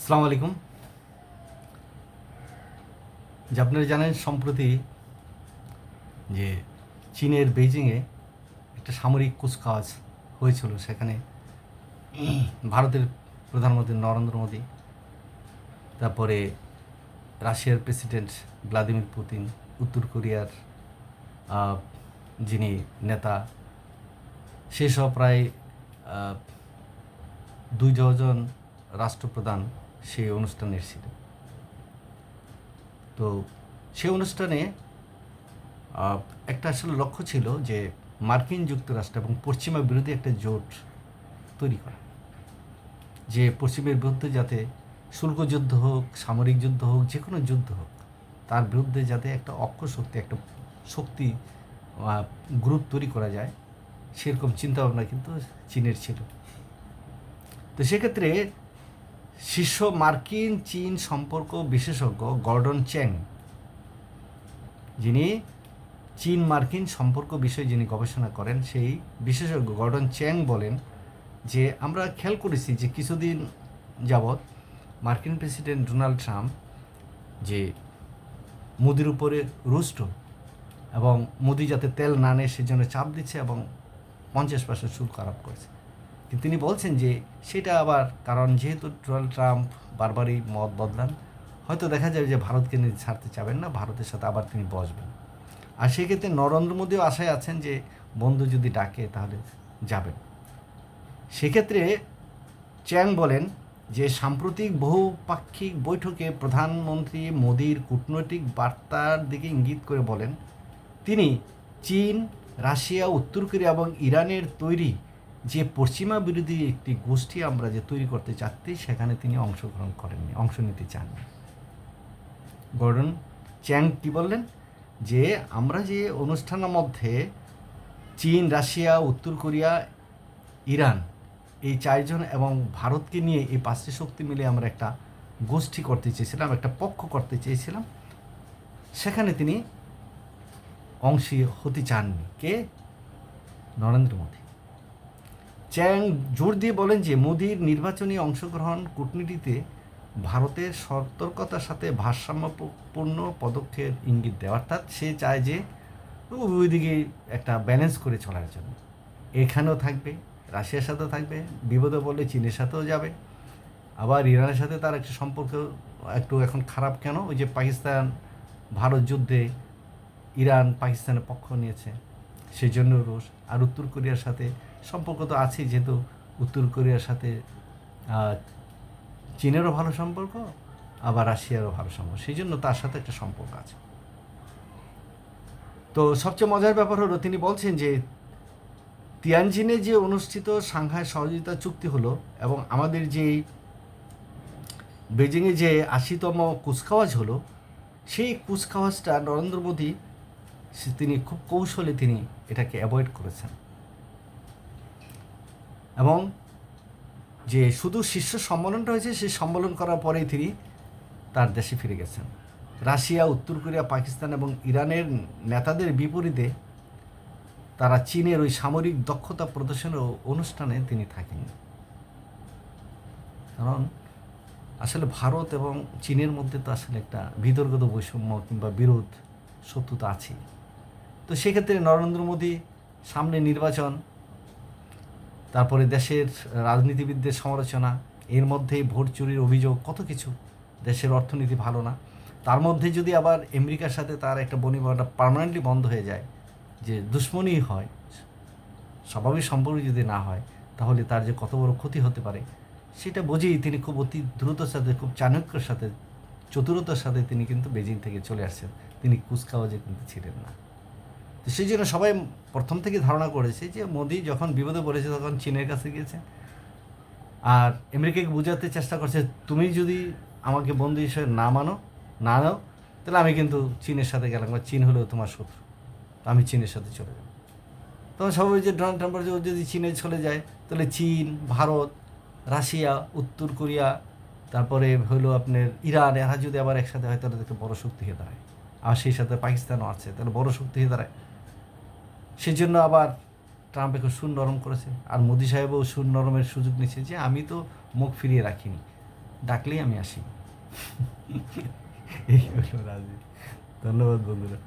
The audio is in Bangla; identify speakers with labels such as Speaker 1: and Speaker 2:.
Speaker 1: আসসালামু আলাইকুম। যে আপনারা জানেন সম্প্রতি যে চীনের বেইজিংয়ে একটা সামরিক কুচকাওয়াজ হয়েছিল, সেখানে ভারতের প্রধানমন্ত্রী নরেন্দ্র মোদী, তারপরে রাশিয়ার প্রেসিডেন্ট ভ্লাদিমির পুতিন, উত্তর কোরিয়ার যিনি নেতা সেসব প্রায় দুই ডজন রাষ্ট্রপ্রধান সেই অনুষ্ঠানে এসেছিল। তো সেই অনুষ্ঠানে একটা আসলে লক্ষ্য ছিল যে মার্কিন যুক্তরাষ্ট্র এবং পশ্চিমা বিরোধী একটা জোট তৈরি করা। যে পশ্চিমের বিরুদ্ধে যাতে শুল্ক যুদ্ধ হোক, সামরিক যুদ্ধ হোক, যে কোনো যুদ্ধ হোক, তার বিরুদ্ধে যাতে একটা অক্ষ শক্তি, একটা শক্তি গ্রুপ তৈরি করা যায়, সেরকম চিন্তাভাবনা কিন্তু চীনের ছিল। তো সেক্ষেত্রে শীর্ষ মার্কিন চীন সম্পর্ক বিশেষজ্ঞ গর্ডন চ্যাং যিনি চীন মার্কিন সম্পর্ক বিষয়ে যিনি গবেষণা করেন, সেই বিশেষজ্ঞ গর্ডন চ্যাং বলেন যে, আমরা খেয়াল করেছি যে কিছুদিন যাবৎ মার্কিন প্রেসিডেন্ট ডোনাল্ড ট্রাম্প যে মোদির উপরে রুষ্ট এবং মোদি যাতে তেল না নেয়, সেজন্য চাপ দিচ্ছে এবং পঞ্চাশ পার্সেন্ট শুল্ক আরোপ করেছে। তিনি বলছেন যে সেটা আবার কারণ যেহেতু ডোনাল্ড ট্রাম্প বারবারই মত বদলান, হয়তো দেখা যাবে যে ভারতকে তিনি ছাড়তে চাবেন না, ভারতের সাথে আবার তিনি বসবেন। আর সেক্ষেত্রে নরেন্দ্র মোদীও আশায় আছেন যে বন্ধু যদি ডাকে তাহলে যাবেন। সেক্ষেত্রে চ্যাং বলেন যে সাম্প্রতিক বহুপাক্ষিক বৈঠকে প্রধানমন্ত্রী মোদীর কূটনৈতিক বার্তার দিকে ইঙ্গিত করে বলেন, তিনি চীন, রাশিয়া, উত্তর কোরিয়া এবং ইরানের তৈরি যে পশ্চিমা বিরোধী একটি গোষ্ঠী আমরা যে তৈরি করতে চাচ্ছি, সেখানে তিনি অংশগ্রহণ করেননি, অংশ নিতে চাননি। গর্ডন চ্যাং কি বললেন? যে আমরা যে অনুষ্ঠানের মধ্যে চীন, রাশিয়া, উত্তর কোরিয়া, ইরান এই চারজন এবং ভারতকে নিয়ে এই পাঁচটি শক্তি মিলে আমরা একটা গোষ্ঠী করতে চেয়েছিলাম, একটা পক্ষ করতে চেয়েছিলাম, সেখানে তিনি অংশী হতে চাননি। কে? নরেন্দ্র মোদী। চ্যাং জোর দিয়ে বলেন যে মোদির নির্বাচনী অংশগ্রহণ কূটনীতিতে ভারতের সতর্কতার সাথে ভারসাম্যপূর্ণ পদক্ষেপ ইঙ্গিত দেয়। অর্থাৎ সে চায় যে ওইদিকে একটা ব্যালেন্স করে চলার জন্য। এখানেও থাকবে, রাশিয়ার সাথেও থাকবে, বিপদে বললে চীনের সাথেও যাবে। আবার ইরানের সাথে তার একটা সম্পর্ক একটু এখন খারাপ কেন? ওই যে পাকিস্তান ভারত যুদ্ধে ইরান পাকিস্তানের পক্ষ নিয়েছে। সেই জন্য রুশ। আর উত্তর কোরিয়ার সাথে সম্পর্ক তো আছেই, যেহেতু উত্তর কোরিয়ার সাথে চীনেরও ভালো সম্পর্ক, আবার রাশিয়ারও ভালো সম্পর্ক। সেই জন্য তার সাথে একটা সম্পর্ক আছে। তো সবচেয়ে মজার ব্যাপার হলো, তিনি বলছেন যে, তিয়ানজিনে যে অনুষ্ঠিত সাংঘাই সহযোগিতা চুক্তি হলো এবং আমাদের যে বেজিংয়ে যে আশিতম কুচকাওয়াজ হলো, সেই কুচকাওয়াজটা নরেন্দ্র মোদী তিনি খুব কৌশলে তিনি এটাকে অ্যাভয়েড করেছেন। এবং যে শুধু শীর্ষ সম্মেলনটা হয়েছে সেই সম্মেলন করার পরেই তিনি তার দেশে ফিরে গেছেন। রাশিয়া, উত্তর কোরিয়া, পাকিস্তান এবং ইরানের নেতাদের বিপরীতে তারা চীনের ওই সামরিক দক্ষতা প্রদর্শনের অনুষ্ঠানে তিনি থাকেন। কারণ আসলে ভারত এবং চীনের মধ্যে তো আসলে একটা বিতর্কত বৈষম্য কিংবা বিরোধ শত্রুতা আছে তো সেক্ষেত্রে নরেন্দ্র মোদী সামনে নির্বাচন, তারপরে দেশের রাজনীতিবিদদের সমালোচনা, এর মধ্যে ভোট চুরির অভিযোগ, কত কিছু দেশের অর্থনীতি ভালো না। তার মধ্যে যদি আবার আমেরিকার সাথে তার একটা বনিবনাটা পার্মানেন্টলি বন্ধ হয়ে যায়, যে দুশ্মনী হয়, স্বাভাবিক সম্পর্ক যদি না হয়, তাহলে তার যে কত বড় ক্ষতি হতে পারে, সেটা বুঝেই তিনি খুব অতি দ্রুতর সাথে, খুব চাণক্যর সাথে, চতুরতার সাথে তিনি কিন্তু বেজিং থেকে চলে আসছেন। তিনি কুচকাওয়াজে কিন্তু ছিলেন না। তো সেই জন্য সবাই প্রথম থেকে ধারণা করেছে যে মোদি যখন বিপদে পড়েছে তখন চীনের কাছে গিয়েছে আর আমেরিকাকে বোঝাতে চেষ্টা করছে, তুমি যদি আমাকে বন্ধু হিসেবে না মানো, না নাও, তাহলে আমি কিন্তু চীনের সাথে গেলাম বা চীন হলেও তোমার শত্রু। আমি চীনের সাথে চলে যাব। তখন সবাই যে ডোনাল্ড ট্রাম্প যদি চীনে চলে যায়, তাহলে চীন, ভারত, রাশিয়া, উত্তর কোরিয়া, তারপরে হলো আপনার ইরান, এরা যদি আবার একসাথে হয়, তাহলে একটা বড় শক্তি হয়ে দাঁড়ায়। আর সেই সাথে পাকিস্তানও আছে, তাহলে বড় শক্তি হয়ে দাঁড়ায়। সেই জন্য আবার ট্রাম্প এখন সুর নরম করেছে। আর মোদি সাহেবও সুর নরমের সুযোগ নিচ্ছে যে আমি তো মুখ ফিরিয়ে রাখিনি। ডাকলেই আমি আসি এই হলো রাজনীতি। ধন্যবাদ বন্ধুরা।